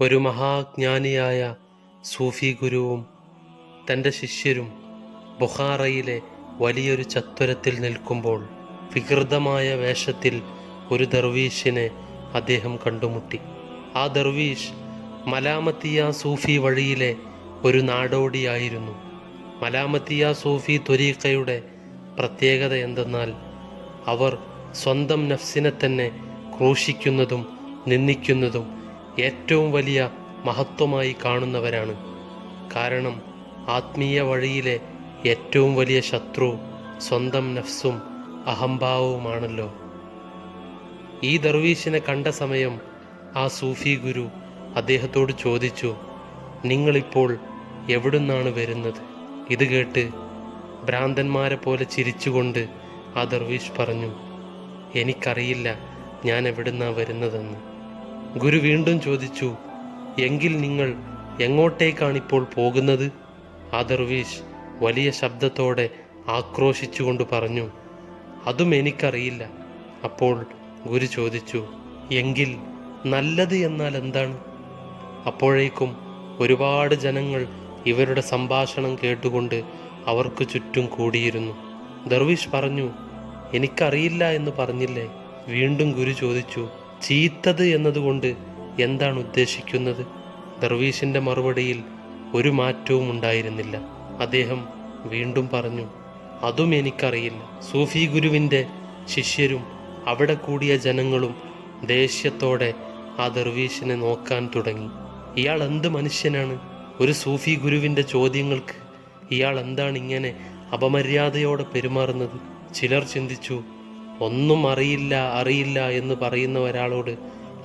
ഒരു മഹാജ്ഞാനിയായ സൂഫി ഗുരുവും തന്റെ ശിഷ്യരും ബുഹാറയിലെ വലിയൊരു ചത്വരത്തിൽ നിൽക്കുമ്പോൾ വികൃതമായ വേഷത്തിൽ ഒരു ദർവീഷിനെ അദ്ദേഹം കണ്ടുമുട്ടി. ആ ദർവീഷ് മലാമത്തിയ സൂഫി വഴിയിലെ ഒരു നാടോടിയായിരുന്നു. മലാമത്തിയ സൂഫി ത്വരീക്കയുടെ പ്രത്യേകത എന്തെന്നാൽ അവർ സ്വന്തം നഫ്സിനെ തന്നെ ക്രൂശിക്കുന്നതും നിന്ദിക്കുന്നതും ഏറ്റവും വലിയ മഹത്വമായി കാണുന്നവരാണ്. കാരണം ആത്മീയ വഴിയിലെ ഏറ്റവും വലിയ ശത്രു സ്വന്തം നഫ്സും അഹംഭാവവുമാണല്ലോ. ഈ ദർവീശിനെ കണ്ട സമയം ആ സൂഫി ഗുരു അദ്ദേഹത്തോട് ചോദിച്ചു നിങ്ങളിപ്പോൾ എവിടുന്നാണ് വരുന്നത്? ഇത് കേട്ട് ഭ്രാന്തന്മാരെ പോലെ ചിരിച്ചുകൊണ്ട് ആ ദർവീഷ് പറഞ്ഞു എനിക്കറിയില്ല ഞാൻ എവിടുന്നാണ് വരുന്നതെന്ന്. ഗുരു വീണ്ടും ചോദിച്ചു എങ്കിൽ നിങ്ങൾ എങ്ങോട്ടേക്കാണിപ്പോൾ പോകുന്നത്? ആ ദർവീഷ് വലിയ ശബ്ദത്തോടെ ആക്രോശിച്ചുകൊണ്ട് പറഞ്ഞു അതും എനിക്കറിയില്ല. അപ്പോൾ ഗുരു ചോദിച്ചു എങ്കിൽ നല്ലത് എന്നാൽ എന്താണ്? അപ്പോഴേക്കും ഒരുപാട് ജനങ്ങൾ ഇവരുടെ സംഭാഷണം കേട്ടുകൊണ്ട് അവർക്ക് ചുറ്റും കൂടിയിരുന്നു. ദർവീഷ് പറഞ്ഞു എനിക്കറിയില്ല എന്ന് പറഞ്ഞില്ലേ? വീണ്ടും ഗുരു ചോദിച്ചു ചീത്തത് എന്നതുകൊണ്ട് എന്താണ് ഉദ്ദേശിക്കുന്നത്? ദർവീഷിന്റെ മറുപടിയിൽ ഒരു മാറ്റവും ഉണ്ടായിരുന്നില്ല. അദ്ദേഹം വീണ്ടും പറഞ്ഞു അതും എനിക്കറിയില്ല. സൂഫി ഗുരുവിന്റെ ശിഷ്യരും അവിടെ കൂടിയ ജനങ്ങളും ദേഷ്യത്തോടെ ആ ദർവീഷിനെ നോക്കാൻ തുടങ്ങി. ഇയാൾ എന്ത് മനുഷ്യനാണ്? ഒരു സൂഫി ഗുരുവിന്റെ ചോദ്യങ്ങൾക്ക് ഇയാൾ എന്താണ് ഇങ്ങനെ അപമര്യാദയോടെ പെരുമാറുന്നത്? ചിലർ ചിന്തിച്ചു ഒന്നും അറിയില്ല അറിയില്ല എന്ന് പറയുന്ന ഒരാളോട്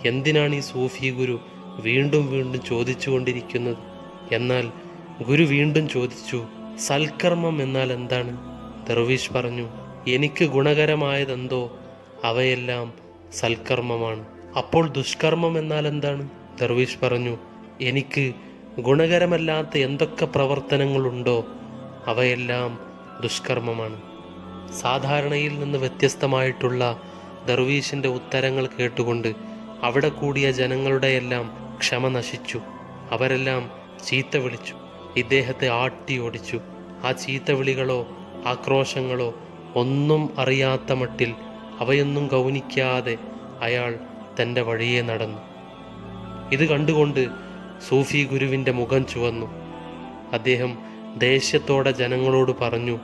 എന്തിനാണ് ഈ സൂഫി ഗുരു വീണ്ടും വീണ്ടും ചോദിച്ചുകൊണ്ടിരിക്കുന്നത്? എന്നാൽ ഗുരു വീണ്ടും ചോദിച്ചു സൽക്കർമ്മം എന്നാൽ എന്താണ്? ദർവീഷ് പറഞ്ഞു എനിക്ക് ഗുണകരമായതെന്തോ അവയെല്ലാം സൽക്കർമ്മമാണ്. അപ്പോൾ ദുഷ്കർമ്മം എന്നാൽ എന്താണ്? ദർവീഷ് പറഞ്ഞു എനിക്ക് ഗുണകരമല്ലാത്ത എന്തൊക്കെ പ്രവർത്തനങ്ങളുണ്ടോ അവയെല്ലാം ദുഷ്കർമ്മമാണ്. സാധാരണയിൽ നിന്ന് വ്യത്യസ്തമായിട്ടുള്ള ദർവീഷിന്റെ ഉത്തരങ്ങൾ കേട്ടുകൊണ്ട് അവിടെ കൂടിയ ജനങ്ങളുടെയെല്ലാം ക്ഷമ നശിച്ചു. അവരെല്ലാം ചീത്ത വിളിച്ചു. ഇദ്ദേഹത്തെ ആട്ടി ഓടിച്ചു. ആ ചീത്ത വിളികളോ ആക്രോശങ്ങളോ ഒന്നും അറിയാത്ത മട്ടിൽ അവയൊന്നും ഗൗനിക്കാതെ അയാൾ തന്റെ വഴിയെ നടന്നു. ഇത് കണ്ടുകൊണ്ട് സൂഫി ഗുരുവിന്റെ മുഖം ചുവന്നു. അദ്ദേഹം ദേഷ്യത്തോടെ ജനങ്ങളോട് പറഞ്ഞു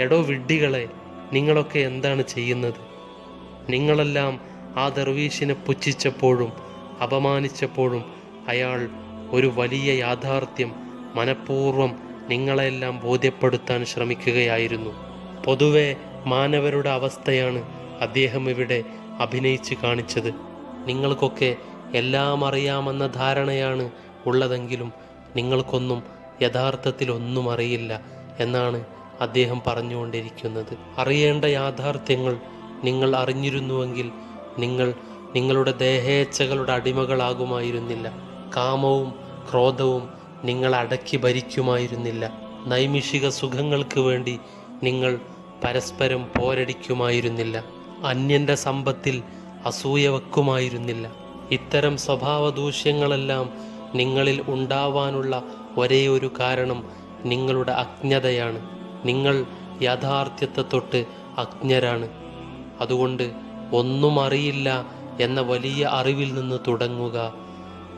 എടോ വിഡ്ഢികളെ നിങ്ങളൊക്കെ എന്താണ് ചെയ്യുന്നത്? നിങ്ങളെല്ലാം ആ ദർവീഷിനെ പുച്ഛിച്ചപ്പോഴും അപമാനിച്ചപ്പോഴും അയാൾ ഒരു വലിയ യാഥാർത്ഥ്യം മനഃപൂർവം നിങ്ങളെല്ലാം ബോധ്യപ്പെടുത്താൻ ശ്രമിക്കുകയായിരുന്നു. പൊതുവെ മാനവരുടെ അവസ്ഥയാണ് അദ്ദേഹം ഇവിടെ അഭിനയിച്ച് കാണിച്ചത്. നിങ്ങൾക്കൊക്കെ എല്ലാം അറിയാമെന്ന ധാരണയാണ് ഉള്ളതെങ്കിലും നിങ്ങൾക്കൊന്നും യഥാർത്ഥത്തിൽ ഒന്നും അറിയില്ല എന്നാണ് അദ്ദേഹം പറഞ്ഞുകൊണ്ടിരിക്കുന്നത്. അറിയേണ്ട യാഥാർത്ഥ്യങ്ങൾ നിങ്ങൾ അറിഞ്ഞിരുന്നുവെങ്കിൽ നിങ്ങൾ നിങ്ങളുടെ ദേഹേച്ഛകളുടെ അടിമകളാകുമായിരുന്നില്ല. കാമവും ക്രോധവും നിങ്ങൾ അടക്കി ഭരിക്കുമായിരുന്നില്ല. നൈമിഷിക സുഖങ്ങൾക്ക് വേണ്ടി നിങ്ങൾ പരസ്പരം പോരടിക്കുമായിരുന്നില്ല. അന്യന്റെ സമ്പത്തിൽ അസൂയ വെക്കുമായിരുന്നില്ല. ഇത്തരം സ്വഭാവദൂഷ്യങ്ങളെല്ലാം നിങ്ങളിൽ ഉണ്ടാവാനുള്ള ഒരേ ഒരു കാരണം നിങ്ങളുടെ അജ്ഞതയാണ്. നിങ്ങൾ യാഥാർത്ഥ്യത്തെ തൊട്ട് അജ്ഞരാണ്. അതുകൊണ്ട് ഒന്നും അറിയില്ല എന്ന വലിയ അറിവിൽ നിന്ന് തുടങ്ങുക.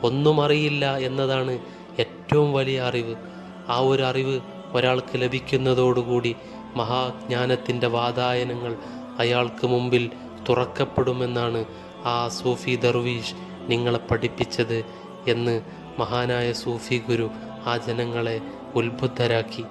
ഒന്നും അറിയില്ല എന്നതാണ് ഏറ്റവും വലിയ അറിവ്. ആ ഒരു അറിവ് ഒരാൾക്ക് ലഭിക്കുന്നതോടുകൂടി മഹാജ്ഞാനത്തിന്റെ വാതായനങ്ങൾ അയാൾക്ക് മുമ്പിൽ തുറക്കപ്പെടുമെന്നാണ് ആ സൂഫി ദർവീഷ് നിങ്ങളെ പഠിപ്പിച്ചത് എന്ന് മഹാനായ സൂഫി ഗുരു ആ ജനങ്ങളെ ഉത്ബുദ്ധരാക്കി.